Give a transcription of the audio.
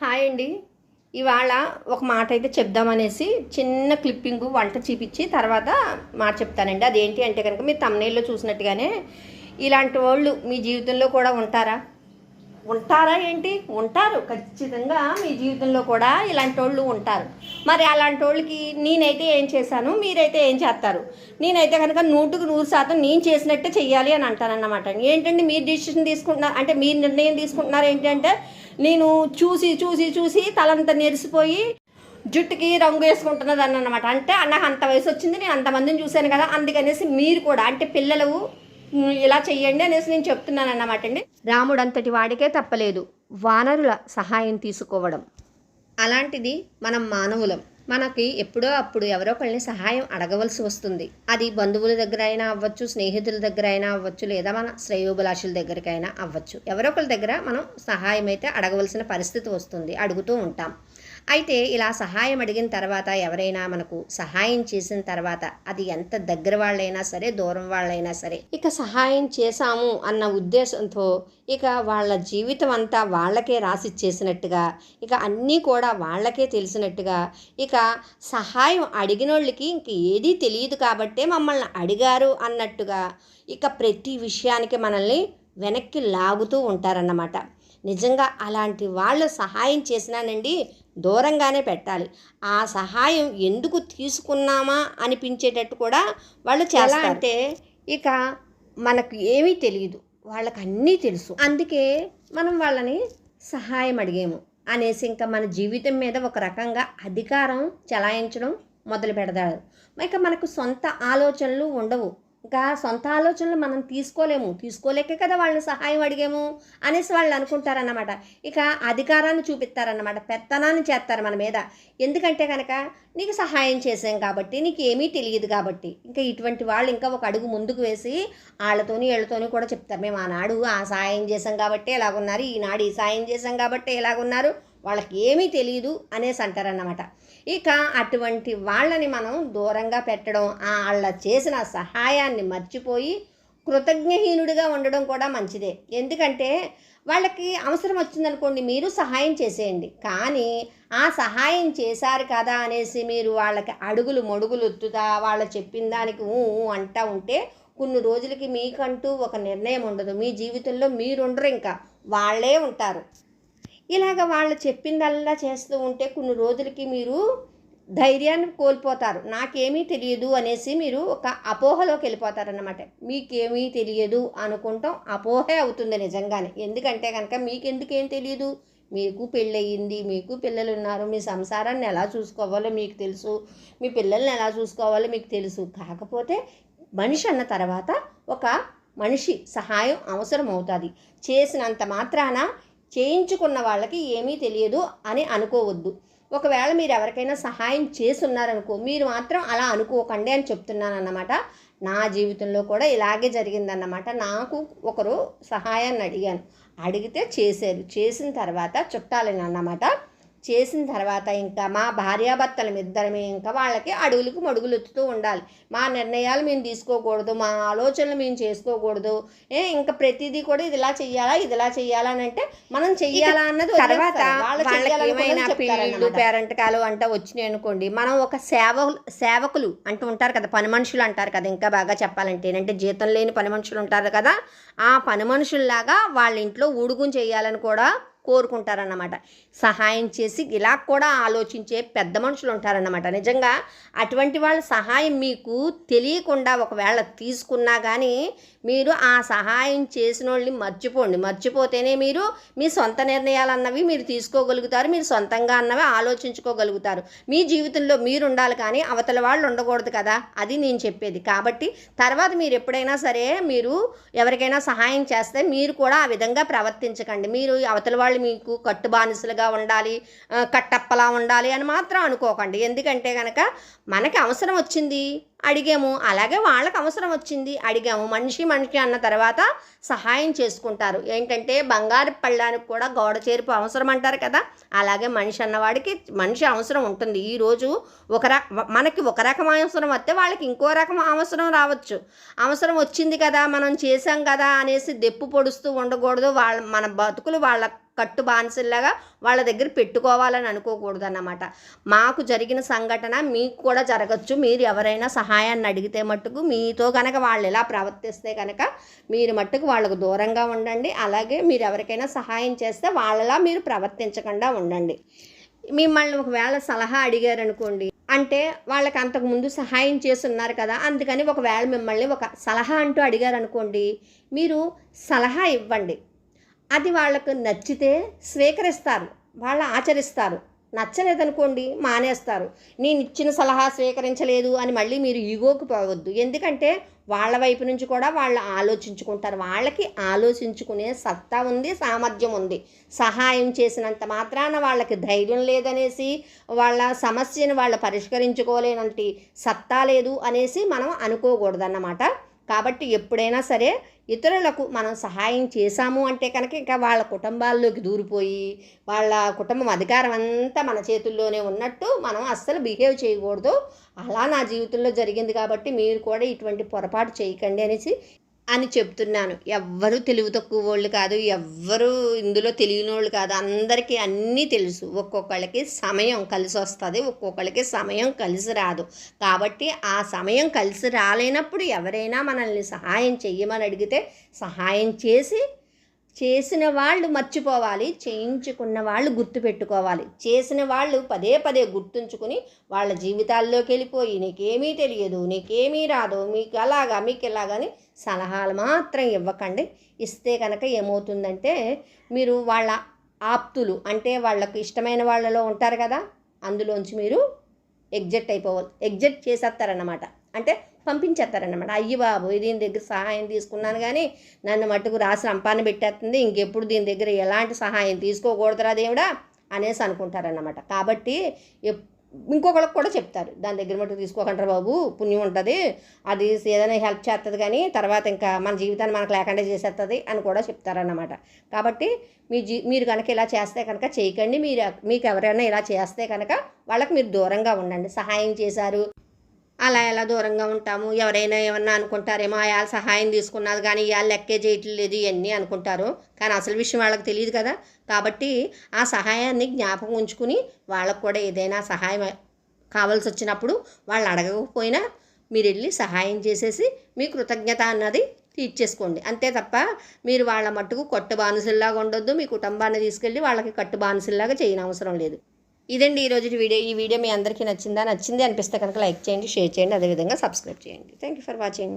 Hi అండి. ఇవాళ ఒక మాట అయితే చెప్దామనేసి చిన్న క్లిప్పింగ్ వంట చూపించి తర్వాత మాట చెప్తానండి. అదేంటి అంటే కనుక మీరు తమ్నేల్లో చూసినట్టుగానే ఇలాంటి వాళ్ళు మీ జీవితంలో కూడా ఉంటారా? ఉంటారా ఏంటి? ఉంటారు. ఖచ్చితంగా మీ జీవితంలో కూడా ఇలాంటి వాళ్ళు ఉంటారు. మరి అలాంటి వాళ్ళకి నేనైతే ఏం చేశాను? మీరైతే ఏం చేస్తారు? నేనైతే కనుక నూటుకు నూరు శాతం నేను చేసినట్టే చెయ్యాలి అని అంటానన్నమాట ఏంటంటే మీరు డిసిషన్ తీసుకుంటున్నారు? అంటే మీరు నిర్ణయం తీసుకుంటున్నారు ఏంటంటే నేను చూసి చూసి చూసి తలంతా నెరిసిపోయి జుట్టుకి రంగు వేసుకుంటున్నదాన్ని అనమాట అంటే నాకు అంత వయసు వచ్చింది నేను అంతమందిని చూశాను కదా అందుకనేసి మీరు కూడా అంటే పిల్లలు ఇలా చెయ్యండి అనేసి నేను చెప్తున్నాను అన్నమాట అండి. రాముడు అంతటి వాడికే తప్పలేదు వానరుల సహాయం తీసుకోవడం. అలాంటిది మనం మానవులం. మనకి ఎప్పుడో అప్పుడు ఎవరో ఒకరిని సహాయం అడగవలసి వస్తుంది. అది బంధువుల దగ్గర అయినా అవ్వచ్చు స్నేహితుల దగ్గర అయినా అవ్వచ్చు లేదా మన శ్రేయోభిలాషుల దగ్గరికైనా అవ్వచ్చు. ఎవరో ఒకరి దగ్గర మనం సహాయం అయితే అడగవలసిన పరిస్థితి వస్తుంది. అడుగుతూ ఉంటాం. అయితే ఇలా సహాయం అడిగిన తర్వాత ఎవరైనా మనకు సహాయం చేసిన తర్వాత అది ఎంత దగ్గర వాళ్ళైనా సరే దూరం వాళ్ళైనా సరే ఇక సహాయం చేశాము అన్న ఉద్దేశంతో ఇక వాళ్ళ జీవితం అంతా వాళ్ళకే రాసిచ్చేసినట్టుగా ఇక అన్నీ కూడా వాళ్ళకే తెలిసినట్టుగా ఇక సహాయం అడిగిన వాళ్ళకి ఇంక ఏదీ తెలియదు కాబట్టే మమ్మల్ని అడిగారు అన్నట్టుగా ఇక ప్రతి విషయానికి మనల్ని వెనక్కి లాగుతూ ఉంటారన్నమాట. నిజంగా అలాంటి వాళ్ళు సహాయం చేసినానండి దూరంగానే పెట్టాలి. ఆ సహాయం ఎందుకు తీసుకున్నామా అనిపించేటట్టు కూడా వాళ్ళు చాలా అంటే ఇక మనకు ఏమీ తెలియదు. వాళ్ళకి అన్నీ తెలుసు. అందుకే మనం వాళ్ళని సహాయం అడిగాము అనేసి ఇంకా మన జీవితం మీద ఒక రకంగా అధికారం చలాయించడం మొదలు పెడతారు ఇక మనకు సొంత ఆలోచనలు ఉండవు. ఇంకా సొంత ఆలోచనలు మనం తీసుకోలేము. తీసుకోలేకే కదా వాళ్ళని సహాయం అడిగాము అనేసి వాళ్ళు అనుకుంటారన్నమాట. ఇక అధికారాన్ని చూపిస్తారన్నమాట. పెత్తనాన్ని చేస్తారు మన మీద. ఎందుకంటే కనుక నీకు సహాయం చేసాం కాబట్టి నీకు ఏమీ తెలియదు కాబట్టి ఇంకా ఇటువంటి వాళ్ళు ఇంకా ఒక అడుగు ముందుకు వేసి వాళ్ళతోని వీళ్ళతోని కూడా చెప్తారు. మేము ఆనాడు ఆ సహాయం చేసాం కాబట్టి ఎలాగున్నారు ఈనాడు ఈ సాయం చేసాం కాబట్టి ఎలాగున్నారు వాళ్ళకి ఏమీ తెలియదు అనేసి అంటారన్నమాట ఇక అటువంటి వాళ్ళని మనం దూరంగా పెట్టడం ఆ వాళ్ళ చేసిన సహాయాన్ని మర్చిపోయి కృతజ్ఞహీనుడిగా ఉండడం కూడా మంచిదే. ఎందుకంటే వాళ్ళకి అవసరం వచ్చిందనుకోండి మీరు సహాయం చేసేయండి. కానీ ఆ సహాయం చేశారు కదా అనేసి మీరు వాళ్ళకి అడుగులు మడుగులు ఒత్తుతా వాళ్ళు చెప్పిన దానికి ఊ అంటా ఉంటే కొన్ని రోజులకి మీకంటూ ఒక నిర్ణయం ఉండదు. మీ జీవితంలో మీరుండరు ఇంకా. వాళ్ళే ఉంటారు. ఇలాగ వాళ్ళు చెప్పిందల్లా చేస్తూ ఉంటే కొన్ని రోజులకి మీరు ధైర్యాన్ని కోల్పోతారు. నాకేమీ తెలియదు అనేసి మీరు ఒక అపోహలోకి వెళ్ళిపోతారన్నమాట. మీకేమీ తెలియదు అనుకుంటాం అపోహే అవుతుంది నిజంగానే. ఎందుకంటే కనుక మీకెందుకేం తెలియదు మీకు పెళ్ళయింది మీకు పిల్లలు ఉన్నారు మీ సంసారాన్ని ఎలా చూసుకోవాలో మీకు తెలుసు మీ పిల్లల్ని ఎలా చూసుకోవాలో మీకు తెలుసు. కాకపోతే మనిషి అన్న తర్వాత ఒక మనిషి సహాయం అవసరం అవుతుంది చేసినంత మాత్రాన చేయించుకున్న వాళ్ళకి ఏమీ తెలియదు అని అనుకోవద్దు. ఒకవేళ మీరు ఎవరికైనా సహాయం చేస్తున్నారనుకో మీరు మాత్రం అలా అనుకోకండి అని చెప్తున్నాను అన్నమాట నా జీవితంలో కూడా ఇలాగే జరిగిందన్నమాట. నాకు ఒకరు సహాయాన్ని అడిగాను. అడిగితే చేశారు. చేసిన తర్వాత చుట్టాలని అన్నమాట చేసిన తర్వాత ఇంకా మా భార్యాభర్తల ఇద్దరమే ఇంకా వాళ్ళకి అడుగులకు మడుగులు ఎత్తుతూ ఉండాలి. మా నిర్ణయాలు మేము తీసుకోకూడదు మా ఆలోచనలు మేము చేసుకోకూడదు. ఏ ఇంకా ప్రతిదీ కూడా ఇది ఇలా చెయ్యాలా ఇది ఇలా చెయ్యాలా అని అంటే మనం చెయ్యాలా అన్నది తర్వాత వాళ్ళకి ఏమైనా పిల్లలు పేరెంటకాలు అంట వచ్చినాయి అనుకోండి మనం ఒక సేవ సేవకులు అంటూ ఉంటారు కదా పని మనుషులు అంటారు కదా ఇంకా బాగా చెప్పాలంటే. అంటే జీతం లేని పని మనుషులు ఉంటారు కదా ఆ పని మనుషుల్లాగా వాళ్ళ ఇంట్లో ఊడుగుం చేయాలని కూడా కోరుకుంటారన్నమాట. సహాయం చేసి ఇలా కూడా ఆలోచించే పెద్ద మనుషులు ఉంటారన్నమాట. నిజంగా అటువంటి వాళ్ళ సహాయం మీకు తెలియకుండా ఒకవేళ తీసుకున్నా కానీ మీరు ఆ సహాయం చేసిన వాళ్ళని మర్చిపోండి. మర్చిపోతేనే మీరు మీ సొంత నిర్ణయాలు అన్నవి మీరు తీసుకోగలుగుతారు. మీరు సొంతంగా అన్నవి ఆలోచించుకోగలుగుతారు. మీ జీవితంలో మీరు ఉండాలి కానీ అవతల వాళ్ళు ఉండకూడదు కదా? అది నేను చెప్పేది. కాబట్టి తర్వాత మీరు ఎప్పుడైనా సరే మీరు ఎవరికైనా సహాయం చేస్తే మీరు కూడా ఆ విధంగా ప్రవర్తించకండి. మీరు అవతల వాళ్ళు మీకు కట్టుబానిసలుగా ఉండాలి కట్టప్పలా ఉండాలి అని మాత్రం అనుకోకండి. ఎందుకంటే కనుక మనకి అవసరం వచ్చింది అడిగాము. అలాగే వాళ్ళకి అవసరం వచ్చింది అడిగాము. మనిషి మనిషి అన్న తర్వాత సహాయం చేసుకుంటారు. ఏంటంటే బంగారు పళ్ళానికి కూడా గోడ చేరుపు అవసరం అంటారు కదా. అలాగే మనిషి అన్నవాడికి మనిషి అవసరం ఉంటుంది. ఈరోజు ఒక ర మనకి ఒక రకం అవసరం వస్తే వాళ్ళకి ఇంకో రకం అవసరం రావచ్చు. అవసరం వచ్చింది కదా మనం చేసాం కదా అనేసి దెప్పు పొడుస్తూ ఉండకూడదు. వాళ్ళ మన బతుకులు వాళ్ళ కట్టు బానిసల్లాగా వాళ్ళ దగ్గర పెట్టుకోవాలని అనుకోకూడదు అన్నమాట మాకు జరిగిన సంఘటన మీకు కూడా జరగచ్చు. మీరు ఎవరైనా సహాయాన్ని అడిగితే మట్టుకు మీతో కనుక వాళ్ళు ఎలా ప్రవర్తిస్తే కనుక మీరు మట్టుకు వాళ్ళకు దూరంగా ఉండండి. అలాగే మీరు ఎవరికైనా సహాయం చేస్తే వాళ్ళలా మీరు ప్రవర్తించకుండా ఉండండి. మిమ్మల్ని ఒకవేళ సలహా అడిగారు అనుకోండి అంటే వాళ్ళకి అంతకు ముందు సహాయం చేస్తున్నారు కదా అందుకని ఒకవేళ మిమ్మల్ని ఒక సలహా అంటూ అడిగారు అనుకోండి మీరు సలహా ఇవ్వండి. అది వాళ్ళకు నచ్చితే స్వీకరిస్తారు వాళ్ళు ఆచరిస్తారు. నచ్చలేదనుకోండి మానేస్తారు. నేను ఇచ్చిన సలహా స్వీకరించలేదు అని మళ్ళీ మీరు ఈగోకి పోవద్దు. ఎందుకంటే వాళ్ళ వైపు నుంచి కూడా వాళ్ళు ఆలోచించుకుంటారు. వాళ్ళకి ఆలోచించుకునే సత్తా ఉంది సామర్థ్యం ఉంది. సహాయం చేసినంత మాత్రాన వాళ్ళకి ధైర్యం లేదనేసి వాళ్ళ సమస్యను వాళ్ళు పరిష్కరించుకోలేనంటి సత్తా లేదు అనేసి మనం అనుకోకూడదన్నమాట. కాబట్టి ఎప్పుడైనా సరే ఇతరులకు మనం సహాయం చేశాము అంటే కనుక ఇంకా వాళ్ళ కుటుంబాల్లోకి దూరిపోయి వాళ్ళ కుటుంబం అధికారం అంతా మన చేతుల్లోనే ఉన్నట్టు మనం అస్సలు బిహేవ్ చేయకూడదు. అలా నా జీవితంలో జరిగింది కాబట్టి మీరు కూడా ఇటువంటి పొరపాటు చేయకండి అనేసి అని చెప్తున్నాను. ఎవ్వరూ తెలివి తక్కువ వాళ్ళు కాదు ఎవ్వరూ ఇందులో తెలియని వాళ్ళు కాదు. అందరికీ అన్నీ తెలుసు. ఒక్కొక్కళ్ళకి సమయం కలిసి వస్తుంది ఒక్కొక్కళ్ళకి సమయం కలిసి రాదు. కాబట్టి ఆ సమయం కలిసి రాలేనప్పుడు ఎవరైనా మనల్ని సహాయం చెయ్యమని అడిగితే సహాయం చేసి చేసిన వాళ్ళు మర్చిపోవాలి చేయించుకున్న వాళ్ళు గుర్తుపెట్టుకోవాలి. చేసిన వాళ్ళు పదే పదే గుర్తుంచుకుని వాళ్ళ జీవితాల్లోకి వెళ్ళిపోయి నీకేమీ తెలియదు నీకేమీ రాదు మీకు అలాగా మీకు ఇలాగని సలహాలు మాత్రం ఇవ్వకండి. ఇస్తే కనుక ఏమవుతుందంటే మీరు వాళ్ళ ఆప్తులు అంటే వాళ్ళకు ఇష్టమైన వాళ్ళలో ఉంటారు కదా అందులోంచి మీరు ఎగ్జిట్ అయిపోవాలి ఎగ్జెట్ చేసేస్తారన్నమాట. అంటే పంపించేస్తారన్నమాట. అయ్యి బాబు దీని దగ్గర సహాయం తీసుకున్నాను కానీ నన్ను మట్టుకు రాసి రంపాన్ని పెట్టేస్తుంది. ఇంకెప్పుడు దీని దగ్గర ఎలాంటి సహాయం తీసుకోకూడదురా దేవుడా అనేసి అనుకుంటారన్నమాట. కాబట్టి ఎప్- ఇంకొకళ్ళకి కూడా చెప్తారు. దాని దగ్గర మటుకు తీసుకోకంటారు బాబు పుణ్యం ఉంటుంది. అది ఏదైనా హెల్ప్ చేస్తుంది కానీ తర్వాత ఇంకా మన జీవితాన్ని మనకు లేకుండా చేసేస్తుంది అని కూడా చెప్తారన్నమాట. కాబట్టి మీ జీ మీరు కనుక ఇలా చేస్తే కనుక చేయకండి. మీరు మీకు ఎవరైనా ఇలా చేస్తే కనుక వాళ్ళకి మీరు దూరంగా ఉండండి. సహాయం చేశారు. అలా ఎలా దూరంగా ఉంటాము? ఎవరైనా ఏమన్నా అనుకుంటారేమో ఆయాల సహాయం తీసుకున్నది కానీ ఇవాళ లెక్కే చేయట్లేదు ఇవన్నీ అనుకుంటారు. కానీ అసలు విషయం వాళ్ళకి తెలియదు కదా. కాబట్టి ఆ సహాయాన్ని జ్ఞాపకం ఉంచుకుని వాళ్ళకు కూడా ఏదైనా సహాయం కావాల్సి వచ్చినప్పుడు వాళ్ళు అడగకపోయినా మీరు వెళ్ళి సహాయం చేసేసి మీ కృతజ్ఞత అన్నది తీర్చేసుకోండి అంతే తప్ప మీరు వాళ్ళ మట్టుకు కట్టు బానిసల్లాగా ఉండొద్దు. మీ కుటుంబాన్ని తీసుకెళ్ళి వాళ్ళకి కట్టు బానిసల్లాగా చేయనవసరం లేదు. ఇదండి ఈరోజు వీడియో. ఈ వీడియో మీ అందరికీ నచ్చిందా? నచ్చింది అనిపిస్తే కనుక లైక్ చేయండి షేర్ చేయండి అదేవిధంగా సబ్స్క్రైబ్ చేయండి. Thank you for watching